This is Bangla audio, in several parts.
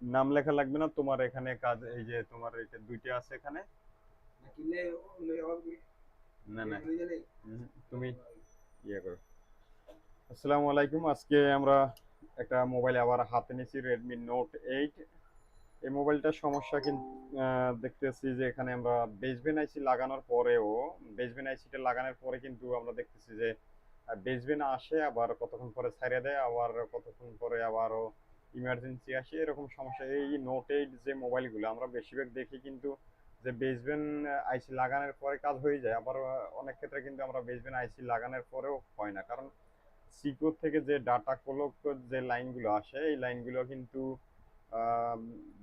নাম লেখা লাগবে না তোমার এখানে কাজ এই যে তোমার এটা দুইটা আছে এখানে। না না। তুমি ইয়ে করো। আসসালামু আলাইকুম আজকে আমরা একটা মোবাইল আবার হাতে নিয়েছি রেডমি নোট এইট এই মোবাইলটার সমস্যা কিন্তু দেখতেছি যে এখানে আমরা বেসবেন আইসি লাগানোর পরেও বেসবেন আইসিটা লাগানোর পরে কিন্তু আমরা দেখতেছি যে বেসবেন আসে, আবার কতক্ষণ পরে ছাড়িয়ে দেয়, আবার কতক্ষণ পরে আবারও ইমার্জেন্সি আসে, এরকম সমস্যা। এই নোট এইট যে মোবাইলগুলো আমরা বেশিরভাগ দেখি কিন্তু যে বেসবেন আইসি লাগানোর পরে কাজ হয়ে যায়। আবার অনেক ক্ষেত্রে কিন্তু আমরা বেসবেন আইসি লাগানোর পরেও হয় না। কারণ সিকিউর থেকে যে ডাটা কোলক যে লাইনগুলো আসে, এই লাইনগুলো কিন্তু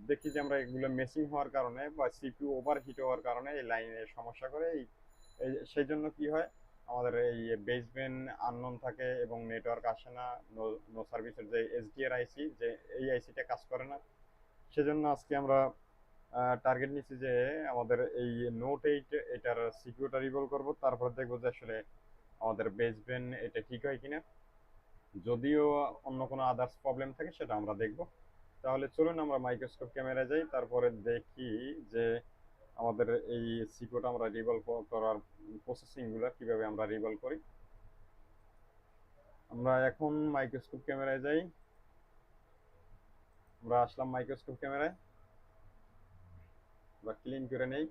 দেখি যে আমরা এগুলো মেসিং হওয়ার কারণে বা সিপিউ ওভারহিট হওয়ার কারণে এই লাইনে সমস্যা করে। এই- সেই জন্য কি হয় আমাদের এই বেসবেন আননোন থাকে এবং নেটওয়ার্ক আসে না নো সার্ভিসের যে এসডিআর আইসি যে এই আইসিটা কাজ করে না। সেজন্য আজকে আমরা টার্গেট নিচ্ছি যে আমাদের এই নোট এইট এটার সিকিউরিটা রিভল করব, তারপর দেখব যে আসলে আমাদের বেসবেন এটা ঠিক হয় কিনা। যদিও অন্য কোনো আদার্স প্রবলেম থাকে, সেটা আমরা দেখব। তাহলে চলুন আমরা মাইক্রোস্কোপ ক্যামেরা যাই, তারপরে দেখি যে আমাদের এই সিকিউরটা আমরা রিভল করার প্রসেসিংগুলো কীভাবে আমরা রিভল করি? আমরা এখন মাইক্রোস্কোপ ক্যামেরায় যাই। আমরা আসলাম মাইক্রোস্কোপ ক্যামেরায় আমরা ক্লিন করে নেই।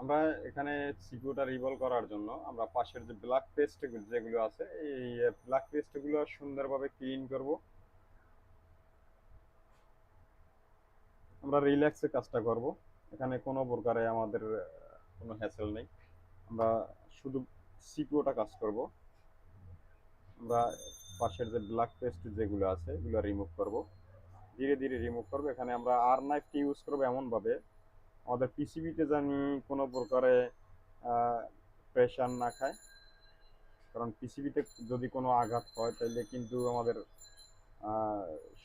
আমরা এখানে সিকিউরটা রিভল করার জন্য আমরা পাশের যে ব্ল্যাক পেস্ট যেগুলো আছে, এই ব্ল্যাক পেস্টগুলো সুন্দরভাবে ক্লিন করব। আমরা রিল্যাক্সে কাজটা করব। এখানে কোনো প্রকারে আমাদের কোনো হ্যাসেল নেই। আমরা শুধু সিকিউরটা কাজ করব। আমরা পাশের যে ব্ল্যাক পেস্ট যেগুলো আছে, এগুলো রিমুভ করব। ধীরে ধীরে রিমুভ করব। এখানে আমরা আর নাইফটি ইউজ করব এমনভাবে। আমাদের পিসিবিতে জানি কোনো প্রকারে প্রেশার না খায়। কারণ পিসিবিতে যদি কোনো আঘাত হয় তাহলে কিন্তু আমাদের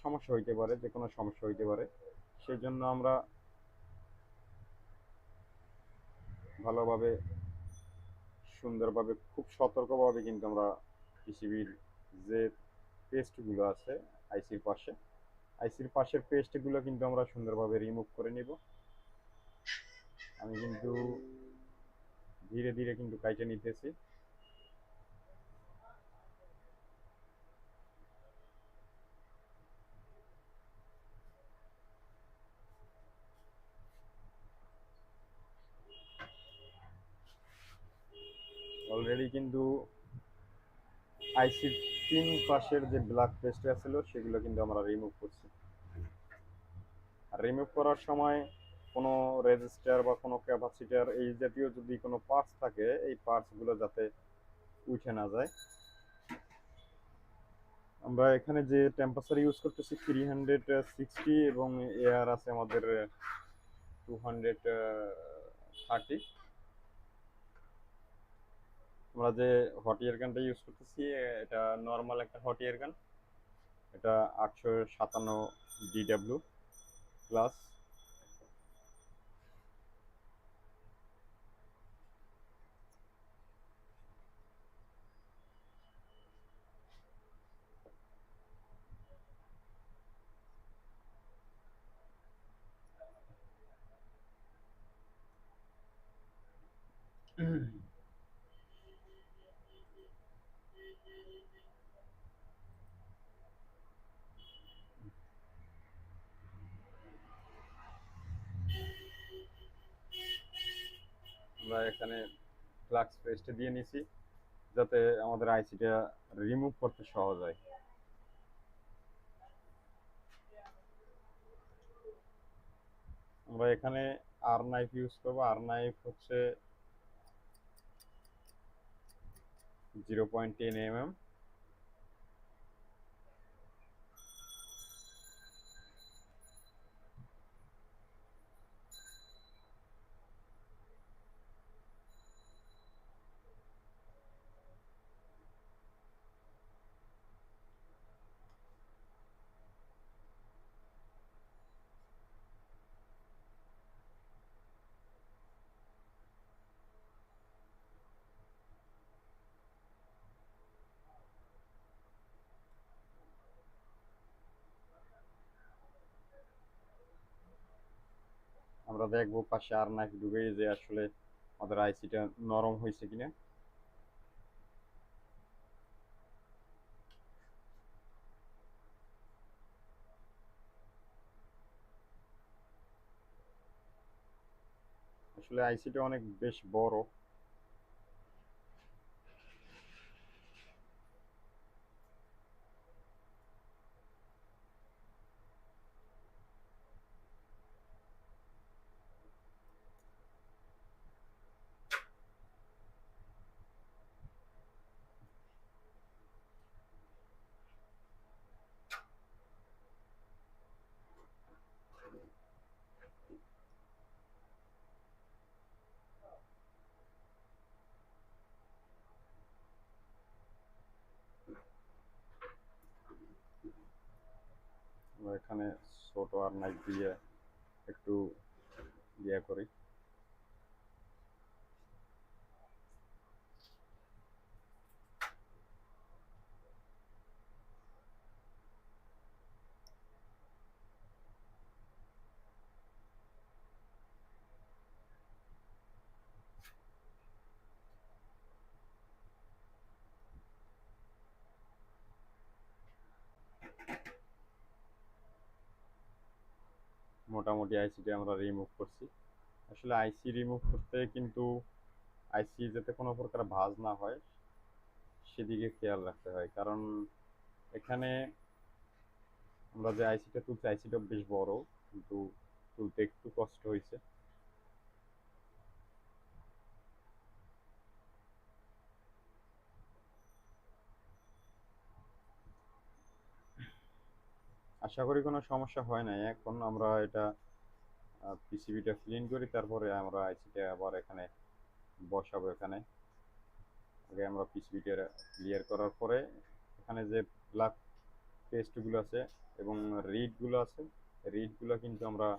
সমস্যা হইতে পারে যে কোনো সমস্যা হইতে পারে। সেই জন্য আমরা ভালোভাবে, সুন্দরভাবে, খুব সতর্কভাবে কিন্তু আমরা পিসিবির যে পেস্টগুলো আছে, আইসির পাশে, আইসির পাশের পেস্টগুলো কিন্তু আমরা সুন্দরভাবে রিমুভ করে নিব। আমি কিন্তু ধীরে ধীরে কিন্তু কাইটে নিতেছি। অলরেডি কিন্তু আইসির তিন পাশের যে ব্ল্যাক পেস্ট ছিল, সেগুলো কিন্তু আমরা রিমুভ করছি। রিমুভ করার সময় কোনো রেজিস্টার বা কোনো ক্যাপাসিটার এই জাতীয় যদি কোনো পার্টস থাকে, এই পার্টসগুলো যাতে উঠে না যায়। আমরা এখানে যে টেম্পারেচার ইউজ করতেছি থ্রি হান্ড্রেড সিক্সটি এবং এয়ার আছে আমাদের টু হান্ড্রেড থার্টি আমরা যে হট ইয়ার গানটা ইউজ করতেছি, এটা নর্মাল একটা হট ইয়ার গান এটা আটশো সাতান্ন ডিডাব্লিউ প্লাস আমরা এখানে ফ্লাক্স পেস্টে দিয়ে নিছি, যাতে আমাদের আইসিটা রিমুভ করতে সহজ হয়। আমরা এখানে আর নাইফ ইউজ করব। আর নাইফ হচ্ছে zero point ten M M আমরা দেখব পাশে আর নাক ডুবে যে আসলে আমাদের আইসিটা নরম হয়েছে কিনা। আসলে আইসিটা অনেক বেশ বড় আমরা এখানে ছোট আর নাইট দিয়ে একটু ইয়ে করি। মোটামুটি আইসিটি আমরা রিমুভ করছি। আসলে আইসি রিমুভ করতে কিন্তু আইসি যাতে কোনো প্রকার ভাজ না হয়, সেদিকে খেয়াল রাখতে হয়। কারণ এখানে আমরা যে আইসিটা তুলছি আইসিটা বেশ বড়, কিন্তু তুলতে একটু কষ্ট হয়েছে। আশা করি কোনো সমস্যা হয় নাই। এখন আমরা এটা পিসিবিটা ক্লিন করি, তারপরে আমরা আইসিটা আবার এখানে বসাবো এখানে। আগে আমরা পিসিবিটা ক্লিয়ার করার পরে এখানে যে ব্ল্যাক পেস্টগুলো আছে এবং রিডগুলো আছে রিডগুলো কিন্তু আমরা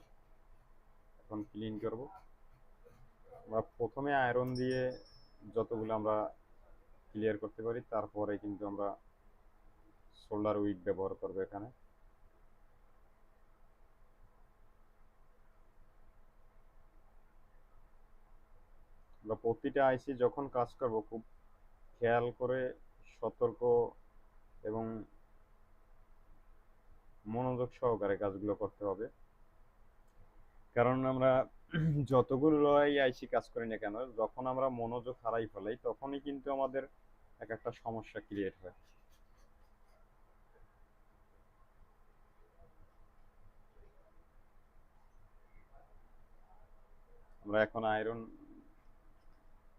এখন ক্লিন করব। আমরা প্রথমে আয়রন দিয়ে যতগুলো আমরা ক্লিয়ার করতে পারি, তারপরে কিন্তু আমরা সোল্ডার উইক ব্যবহার করব এখানে। আমরা প্রতিটা আইসি যখন কাজ করব, খুব খেয়াল করে সতর্ক এবং মনোযোগ সহকারে কাজগুলো করতে হবে। কারণ আমরা যতগুলো আইসি কাজ করি না কেন, যখন আমরা মনোযোগ হারাই ফেলাই, তখনই কিন্তু আমাদের এক একটা সমস্যা ক্রিয়েট হয়। আমরা এখন আয়রন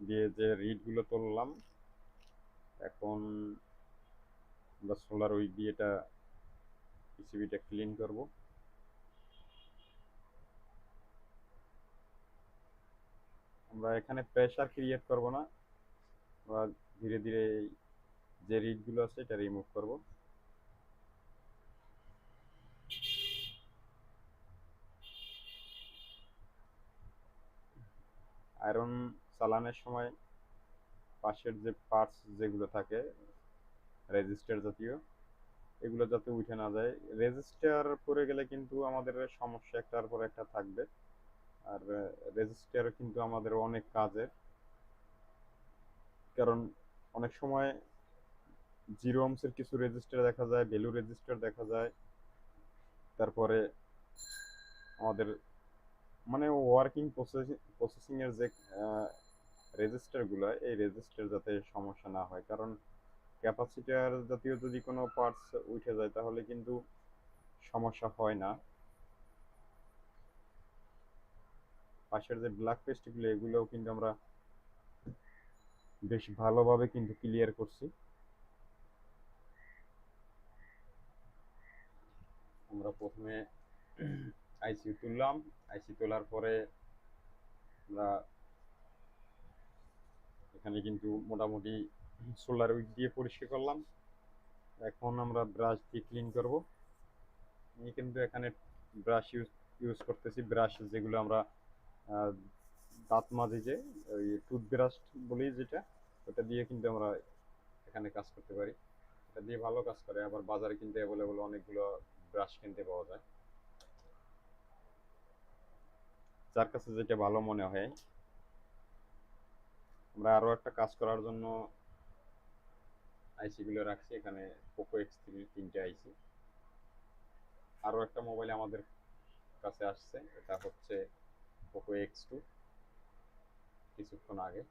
দিয়ে যে রিডগুলো তুললাম, এখন আমরা সোলার উইক দিয়ে এটা পিসিবিটা ক্লিন করব। আমরা এখানে প্রেসার ক্রিয়েট করব না, আমরা ধীরে ধীরে যে রিডগুলো আছে এটা রিমুভ করব। আয়রন চালানোর সময় পাশের যে পার্টস যেগুলো থাকে রেজিস্টার জাতীয়, এগুলো যাতে উঠে না যায়। রেজিস্টার পরে গেলে কিন্তু আমাদের সমস্যা একটার পর একটা থাকবে। আর রেজিস্টার কিন্তু আমাদের অনেক কাজের। কারণ অনেক সময় জিরো অমসের কিছু রেজিস্টার দেখা যায় ভ্যালু রেজিস্টার দেখা যায়। তারপরে আমাদের মানে ওয়ার্কিং প্রসেসিং প্রসেসিং এর যে রেজিস্টারগুলো এই রেজিস্টার যাতে সমস্যা না হয়। কারণ ক্যাপাসিটার জাতীয় যদি কোনো পার্টস উঠে যায়, তাহলে কিন্তু সমস্যা হয় না। পাশের যে ব্ল্যাক পেস্টগুলো এগুলোও কিন্তু আমরা বেশ ভালোভাবে কিন্তু ক্লিয়ার করছি। আমরা প্রথমে আইসি তুললাম। আইসি তোলার পরে আমরা এখানে কিন্তু মোটামুটি সোলার উইক দিয়ে পরিষ্কার করলাম। এখন আমরা ব্রাশ দিয়ে ক্লিন করব। আমি কিন্তু এখানে ব্রাশ ইউজ ইউজ করতেছি ব্রাশ যেগুলো আমরা দাঁত মাঝে যে, ওই টুথব্রাশ বলি যেটা, ওটা দিয়ে কিন্তু আমরা এখানে কাজ করতে পারি। এটা দিয়ে ভালো কাজ করে। আবার বাজারে কিন্তু অ্যাভেলেবল অনেকগুলো ব্রাশ কিনতে পাওয়া যায়। যার কাছে যেটা ভালো মনে হয় আমরা আরও একটা কাজ করার জন্য আইসি গুলো রাখছি, এখানে পোকো এক্স থ্রি তিনটে আইসি আরও একটা মোবাইল আমাদের কাছে আসছে, এটা হচ্ছে পোকো এক্স টু কিছুক্ষণ আগে।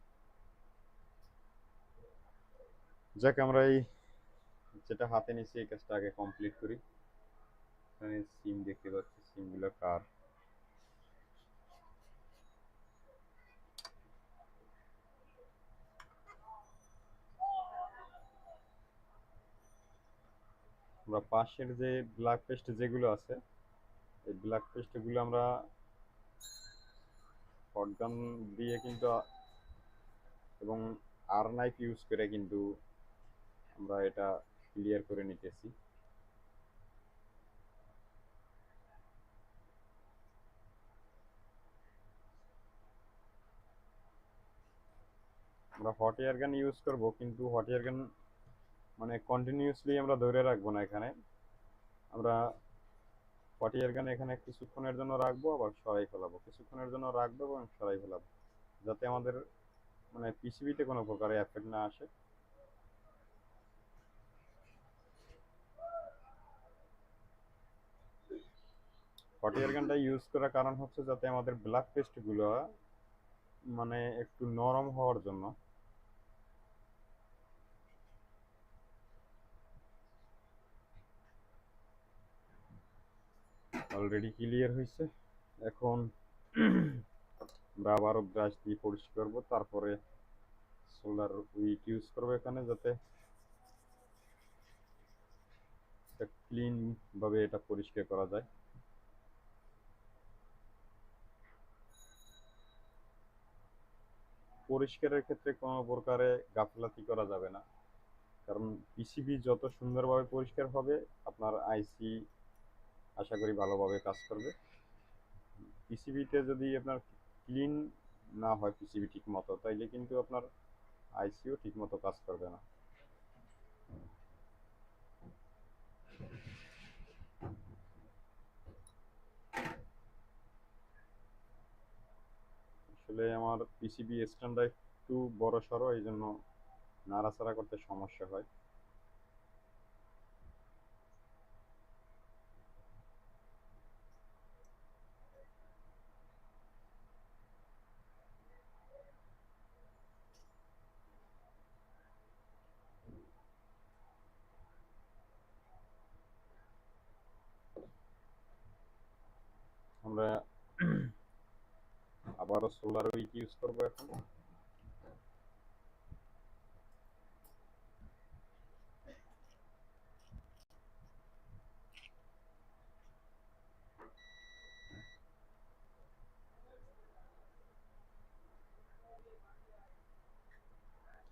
যাক, আমরা এই যেটা হাতে নিছি এই কাজটা আগে কমপ্লিট করি। এখানে সিম দেখতে পাচ্ছি সিমগুলো কার? আমরা পাশের যে ব্ল্যাক পেস্ট যেগুলো আছে, এই ব্ল্যাক পেস্টগুলো আমরা শটগান দিয়ে কিন্তু এবং আর নাইফ ইউজ করে কিন্তু আমরা এটা ক্লিয়ার করে নিতেছি। আমরা হট এয়ার গান ইউজ করব, কিন্তু হট এয়ার গান মানে কন্টিনিউয়াসলি আমরা ধরে রাখব না এখানে। আমরা হট এয়ার গান এখানে কিছুক্ষণের জন্য রাখব, আবার সরাই ফেলাবো। কিছুক্ষণের জন্য রাখব এবং সরাই ফেলাবো, যাতে আমাদের মানে পিসিবিতে কোনো প্রকার এফেক্ট না আসে। হট এয়ার গানটা ইউজ করার কারণ হচ্ছে যাতে আমাদের ব্ল্যাক পেস্টগুলো মানে একটু নরম হওয়ার জন্য। অলরেডি ক্লিয়ার হয়েছে এখন আমরা আবারও ব্রাশ দিয়ে পরিষ্কার করব, তারপরে সোলার উইক ইউজ করব এখানে যাতে ক্লিন ভাবে এটা পরিষ্কার করা যায়। পরিষ্কারের ক্ষেত্রে কোনো প্রকারে গাফলাতি করা যাবে না। কারণ পিসিবি যত সুন্দরভাবে পরিষ্কার হবে, আপনার আইসি আশা করি ভালোভাবে কাজ করবে। পিসিবিতে যদি আপনার ক্লিন না হয় পিসিবি ঠিক মতো তাইলে কিন্তু আপনার আইসিও ঠিক মতো কাজ করবে না। আসলে আমার পিসিবি স্ট্যান্ডটা একটু বড় সড়ো এই জন্য নাড়াচাড়া করতে সমস্যা হয় আমরা আবারও সোলার উইক ইউজ করব এখন।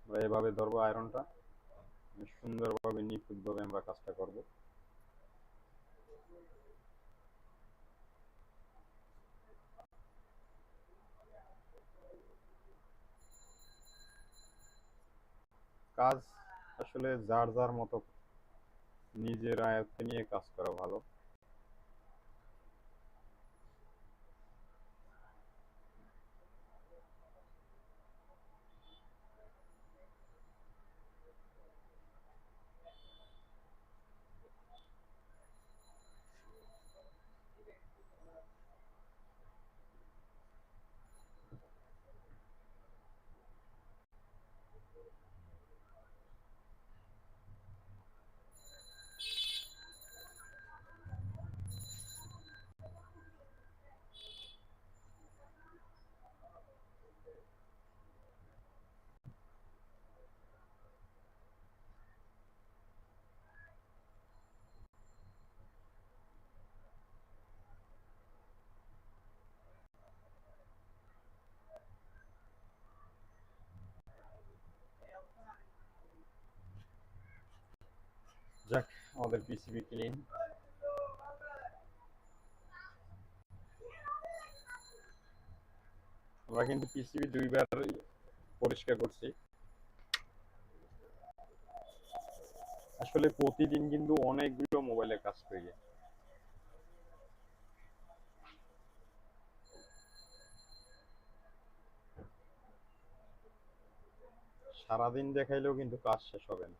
আমরা এভাবে ধরবো আয়রনটা সুন্দরভাবে নিখুঁতভাবে আমরা কাজটা করব। কাজ আসলে যার যার মতো নিজের আয়ত্তে নিয়ে কাজ করা ভালো। যাক আমাদের পিসিবি ক্লিন আমরা কিন্তু পিসিবি দুইবার পরিষ্কার করছি আসলে প্রতিদিন কিন্তু অনেকগুলো মোবাইলে কাজ করি সারাদিন দেখাইলেও কিন্তু কাজ শেষ হবে না।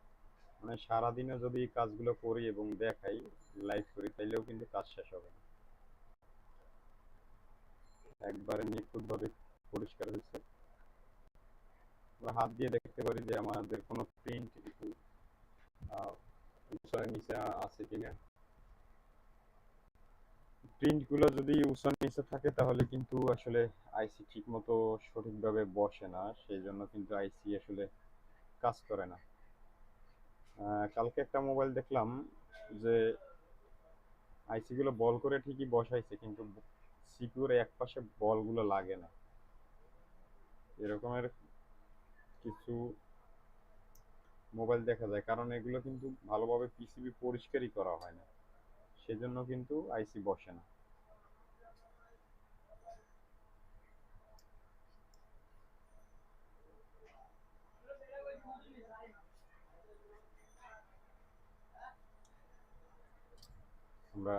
মানে সারাদিনে যদি কাজগুলো করি এবং দেখাই লাইভ করি তাইলেও কিন্তু কাজ শেষ হবে না। একবারে নিখুঁতভাবে পরিষ্কার হয়েছে। আমরা হাত দিয়ে দেখতে পারি যে আমাদের কোনো প্রিন্ট একটু আহ, নিচে আছে কিনা। প্রিন্টগুলো যদি উঁচা নিচে থাকে তাহলে কিন্তু আসলে আইসি ঠিক মতো সঠিকভাবে বসে না। সেই জন্য কিন্তু আইসি আসলে কাজ করে না। কালকে একটা মোবাইল দেখলাম যে আইসি গুলো বল করে ঠিকই বসাইছে, কিন্তু সিকিউর এক পাশে বলগুলো লাগে না। এরকমের কিছু মোবাইল দেখা যায়, কারণ এগুলো কিন্তু ভালোভাবে পিসিবি পরিষ্কারই করা হয় না। সেজন্য কিন্তু আইসি বসে না। আমরা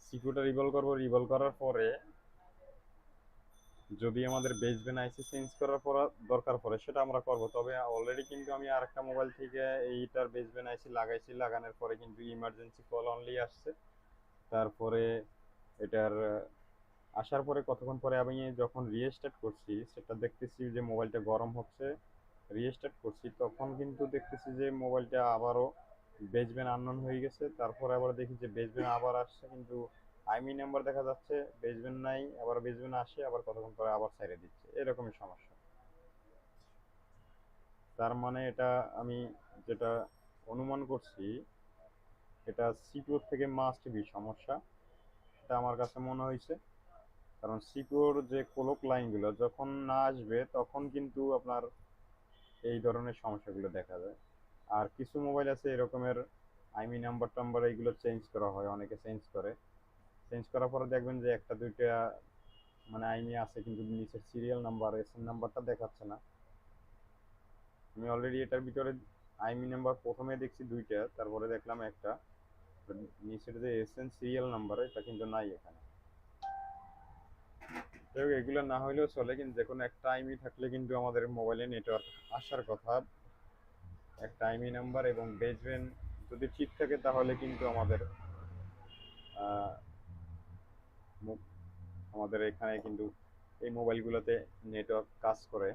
সিকিউরটা রিভলভ করব রিভলভ করার পরে যদি আমাদের বেসবেন আইসি চেঞ্জ করার পর, দরকার পড়ে, সেটা আমরা করব। তবে অলরেডি কিন্তু আমি আরেকটা মোবাইল থেকে এইটার বেসবেন আইসি লাগাইছি, লাগানোর পরে কিন্তু ইমার্জেন্সি কল অনলি আসছে। তারপরে এটার, আসার পরে কতক্ষণ পরে আমি যখন রিস্টার্ট করছি, সেটা দেখতেছি যে মোবাইলটা গরম হচ্ছে রিস্টার্ট করছি, তখন কিন্তু দেখতেছি যে মোবাইলটা আবারও বেসবেন আননোন হয়ে গেছে। তারপরে আবার দেখি যে বেসবেন আবার আসছে, কিন্তু আইমি নাম্বার দেখা যাচ্ছে বেসবেন নাই, আবার বেসবেন আসে, আবার কতক্ষণ পরে আবার ছেড়ে দিচ্ছে। এরকমই সমস্যা। তার মানে এটা আমি যেটা অনুমান করছি, এটা সিকিউর থেকে মাস্ট বি সমস্যা। এটা আমার কাছে মনে হয়েছে। কারণ সিকিউর যে কোলক লাইনগুলো যখন না আসবে, তখন কিন্তু আপনার এই ধরনের সমস্যাগুলো দেখা যায়। আর কিছু মোবাইল আছে এরকমের আইমি নাম্বার টাম্বার এইগুলো চেঞ্জ করা হয়, অনেকে চেঞ্জ করে। চেঞ্জ করার পরে দেখবেন যে একটা, দুইটা মানে আইমি আছে কিন্তু নিচের সিরিয়াল নাম্বার এস এন নাম্বারটা দেখাচ্ছে না। আমি অলরেডি এটার ভিতরে আইমি নাম্বার প্রথমে দেখছি দুইটা, তারপরে দেখলাম একটা। নিচের যে এস এন সিরিয়াল নাম্বার এটা কিন্তু নাই এখানে। এগুলো না হইলেও চলে, কিন্তু যে কোনো একটা আইমি থাকলে কিন্তু আমাদের মোবাইলে নেটওয়ার্ক আসার কথা। একটা আইমি নাম্বার এবং বেসবেন যদি ঠিক থাকে তাহলে কিন্তু আমাদের আমাদের এখানে কিন্তু এই মোবাইলগুলোতে নেটওয়ার্ক কাজ করে।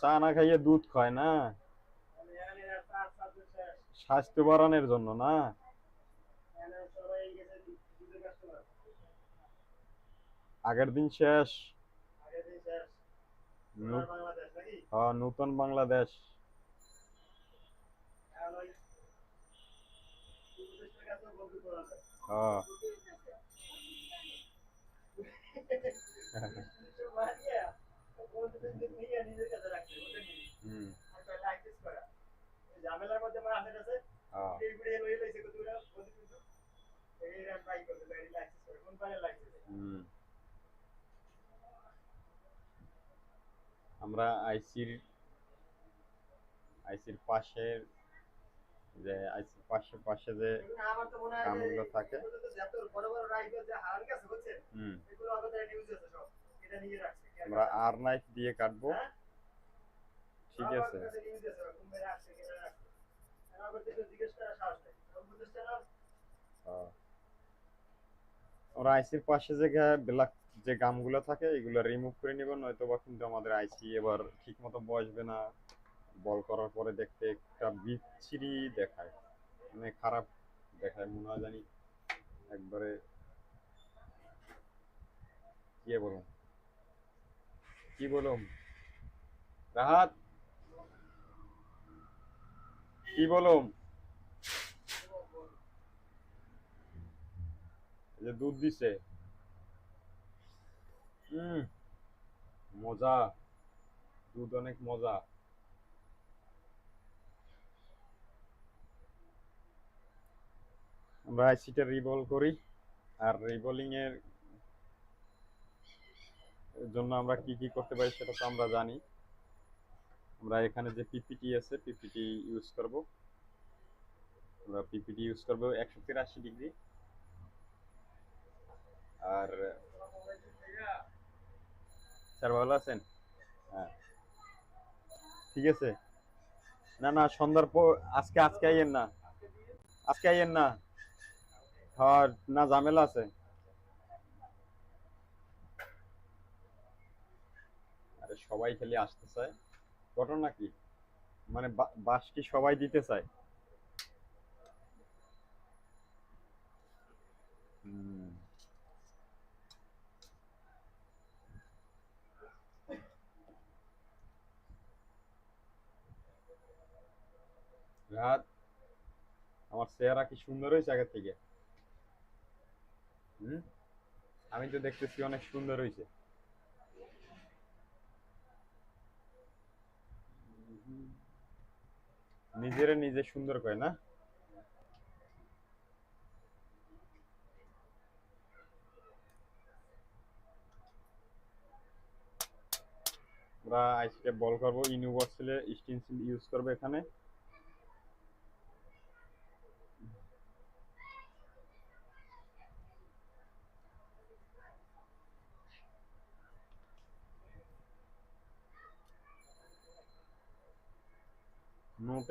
চা না খাইয়ে দুধ খায় না? স্বাস্থ্য বাড়ানোর জন্য না? আগের দিন শেষ। হ্যাঁ, নতুন বাংলাদেশ। হ্যাঁ। ঝামেলার মধ্যে আমার হাতে আছে হ্যাঁ। কতগুলা? এই রান করতে কোন পারে হুম। আমরা আইসির আইসির পাশের যে আইসির পাশে পাশে যে কামগুলো থাকে। আমরা আর নাইফ দিয়ে কাটবো। হ্যাঁ? ঠিক আছে। আমরা আইসির পাশে যে ব্ল্যাক যে গামগুলো থাকে, এগুলো রিমুভ করে নিব নয়তো বা কিন্তু আমাদের আইসি এবার ঠিক মতো বসবে না। বল করার পরে দেখতে একটা বিচ্ছিরি দেখায়। মানে খারাপ দেখায়, মনে হয় জানি একবারে কি বলুন? কি বলুম রাহাত? কি বলুম যে দুধ দিছে। মজা। দুধ অনেক মজা। আমরা আইসিটা রিবল করি। আর রিবলিং এর জন্য আমরা কি কি করতে পারি সেটা তো আমরা জানি। আমরা এখানে যে পিপিটি আছে পিপিটি ইউজ করব। আমরা পিপিটি ইউজ করব। একশো তিরাশি ডিগ্রি। আর স্যার ভালো আছেন? হ্যাঁ। ঠিক আছে। না না, সন্ধ্যার পর, আজকে আজকে আইয়েন না। আজকে আইয়েন না। হ্যাঁ না, ঝামেলা আছে। আরে, সবাই খালি আসতে চায়। ঘটনা কি? মানে বাস কি সবাই দিতে চায়? হুম। রাত। আমার চেহারা কি সুন্দর হয়েছে আগের থেকে? হুম? আমি তো দেখতেছি অনেক সুন্দর হয়েছে। নিজেরে নিজে সুন্দর করে, না? আমরা আইসিকে বল করব, ইউনিভার্সালে স্টেনসিল ইউজ করব এখানে।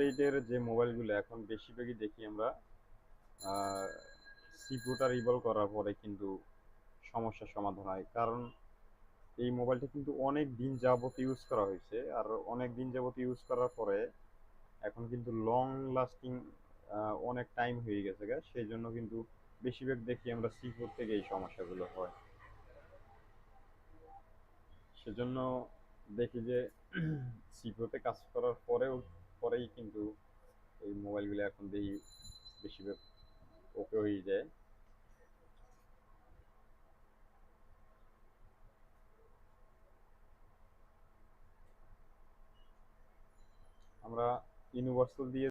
এইটের যে মোবাইলগুলো এখন বেশিরভাগই দেখি আমরা সিপুটা রিভল করার পরে কিন্তু সমস্যার সমাধান হয়। কারণ এই মোবাইলটা কিন্তু অনেক দিন যাবত ইউজ করা হয়েছে, আর অনেক দিন যাবত ইউজ করার পরে এখন কিন্তু লং লাস্টিং অনেক টাইম হয়ে গেছে গা। সেই জন্য কিন্তু বেশিরভাগ দেখি আমরা সিপুর থেকে এই সমস্যাগুলো হয়। সেজন্য দেখি যে সিপুতে কাজ করার পরেও পরেই কিন্তু এই মোবাইলগুলো এখন দেখি বেশিরভাগ ওকে হয়ে যায়। আমরা ইউনিভার্সাল দিয়ে